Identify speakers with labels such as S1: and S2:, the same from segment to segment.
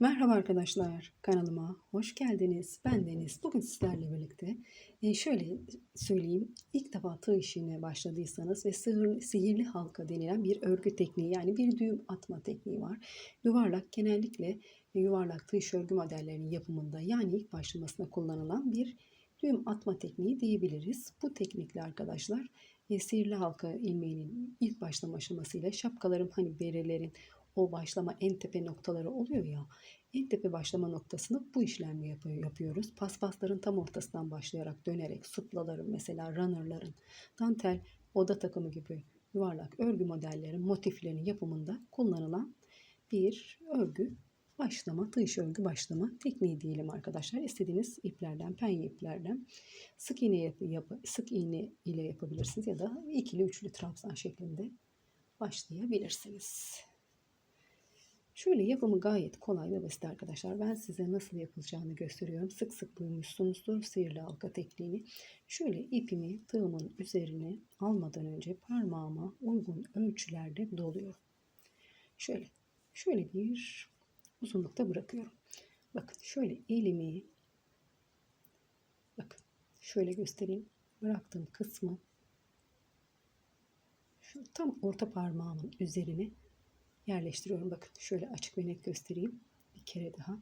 S1: Merhaba arkadaşlar, kanalıma hoş geldiniz. Ben Deniz. Bugün sizlerle birlikte e, şöyle söyleyeyim. İlk defa tığ işine başladıysanız ve sihir, sihirli halka denilen bir örgü tekniği yani bir düğüm atma tekniği var. Yuvarlak genellikle yuvarlak tığ iş örgü modellerinin yapımında yani ilk başlamasında kullanılan bir düğüm atma tekniği diyebiliriz. Bu teknikle arkadaşlar e, sihirli halka ilmeğinin ilk başlama aşamasıyla şapkaların hani berelerin o başlama en tepe noktaları oluyor ya. En tepe başlama noktasını bu işlemle yapıyor, yapıyoruz. Paspasların tam ortasından başlayarak dönerek suplaların mesela runnerların dantel oda takımı gibi yuvarlak örgü modellerin motiflerinin yapımında kullanılan bir örgü başlama, tığ örgü başlama tekniği diyelim arkadaşlar. İstediğiniz iplerden, penye iplerden sık iğne yap, yap, sık iğne ile yapabilirsiniz ya da ikili üçlü trabzan şeklinde başlayabilirsiniz. Şöyle yapımı gayet kolay ve basit arkadaşlar. Ben size nasıl yapılacağını gösteriyorum. Sık sık duymuşsunuzdur sihirli halka tekniğini. Şöyle ipimi tığımın üzerine almadan önce parmağıma uygun ölçülerde doluyorum. Şöyle, şöyle bir uzunlukta bırakıyorum. Bakın şöyle elimi bakın şöyle göstereyim. Bıraktığım kısmı şu tam orta parmağımın üzerine yerleştiriyorum. Bakın şöyle açık ve net göstereyim. Bir kere daha.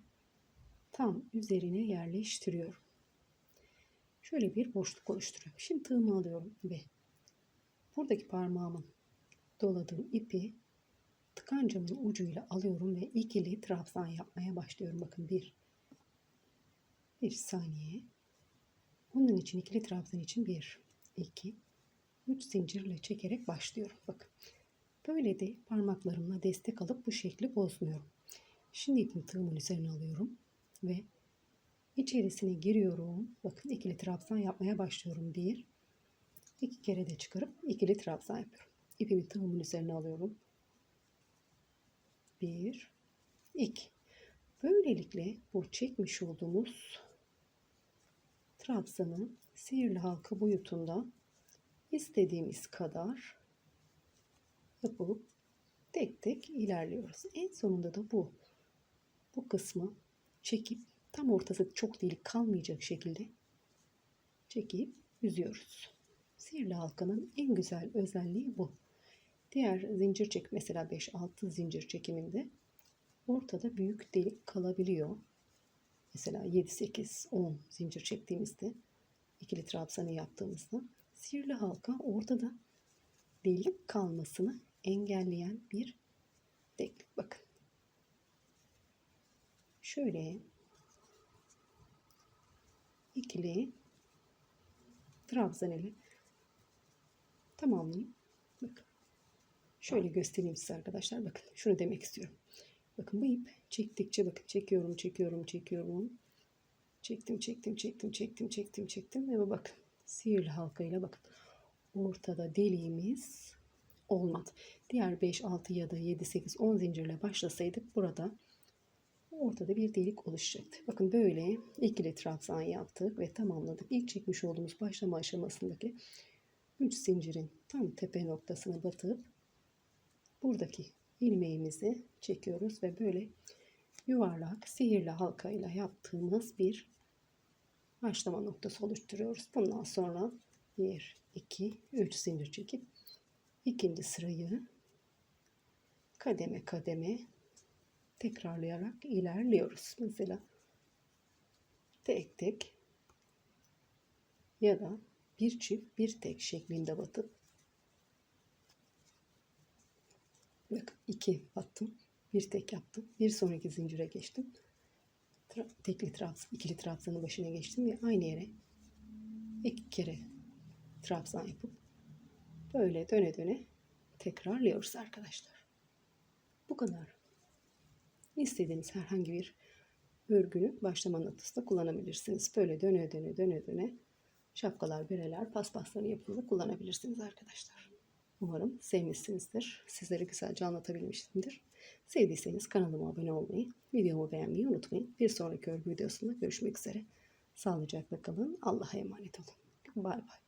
S1: Tam üzerine yerleştiriyorum. Şöyle bir boşluk oluşturuyorum. Şimdi tığımı alıyorum ve buradaki parmağımın doladığım ipi tıkancamın ucuyla alıyorum ve ikili trabzan yapmaya başlıyorum. Bakın bir bir saniye. Bunun için ikili trabzan için bir, iki, üç zincirle çekerek başlıyorum. Bakın Böyle de parmaklarımla destek alıp bu şekli bozmuyorum. Şimdi ipimi tığımın üzerine alıyorum ve içerisine giriyorum. Bakın ikili trabzan yapmaya başlıyorum. Bir, iki kere de çıkarıp ikili trabzan yapıyorum. İpimi tığımın üzerine alıyorum. Bir, iki. Böylelikle bu çekmiş olduğumuz trabzanı sihirli halka boyutunda istediğimiz kadar yapıp tek tek ilerliyoruz. En sonunda da bu bu kısmı çekip tam ortası çok delik kalmayacak şekilde çekip yüzüyoruz. Sihirli halkanın en güzel özelliği bu. Diğer zincir çek mesela 5-6 zincir çekiminde ortada büyük delik kalabiliyor. Mesela 7-8-10 zincir çektiğimizde ikili trabzanı yaptığımızda sihirli halka ortada delik kalmasını engelleyen bir teknik. Bakın. Şöyle ikili trabzan ile tamamlayayım. Bakın. Şöyle göstereyim size arkadaşlar. Bakın şunu demek istiyorum. Bakın bu ip çektikçe bakın çekiyorum, çekiyorum, çekiyorum. Çektim, çektim, çektim, çektim, çektim, çektim ve bakın sihirli halkayla bakın ortada deliğimiz olmadı. Diğer 5, 6 ya da 7, 8, 10 zincirle başlasaydık burada ortada bir delik oluşacaktı. Bakın böyle ikili trabzan yaptık ve tamamladık. İlk çekmiş olduğumuz başlama aşamasındaki 3 zincirin tam tepe noktasına batıp buradaki ilmeğimizi çekiyoruz ve böyle yuvarlak sihirli halkayla yaptığımız bir başlama noktası oluşturuyoruz. Bundan sonra 1, 2, 3 zincir çekip ikinci sırayı kademe kademe tekrarlayarak ilerliyoruz. Mesela tek tek ya da bir çift bir tek şeklinde batıp bak iki battım bir tek yaptım bir sonraki zincire geçtim tekli trabzan ikili trabzanın başına geçtim ve aynı yere iki kere trabzan yapıp böyle döne döne tekrarlıyoruz arkadaşlar. Bu kadar. İstediğiniz herhangi bir örgünü başlama noktasında kullanabilirsiniz. Böyle döne döne döne döne şapkalar, bereler, paspasları yapımında kullanabilirsiniz arkadaşlar. Umarım sevmişsinizdir. Sizlere güzelce anlatabilmişimdir. Sevdiyseniz kanalıma abone olmayı, videomu beğenmeyi unutmayın. Bir sonraki örgü videosunda görüşmek üzere. Sağlıcakla kalın. Allah'a emanet olun. Bay bay.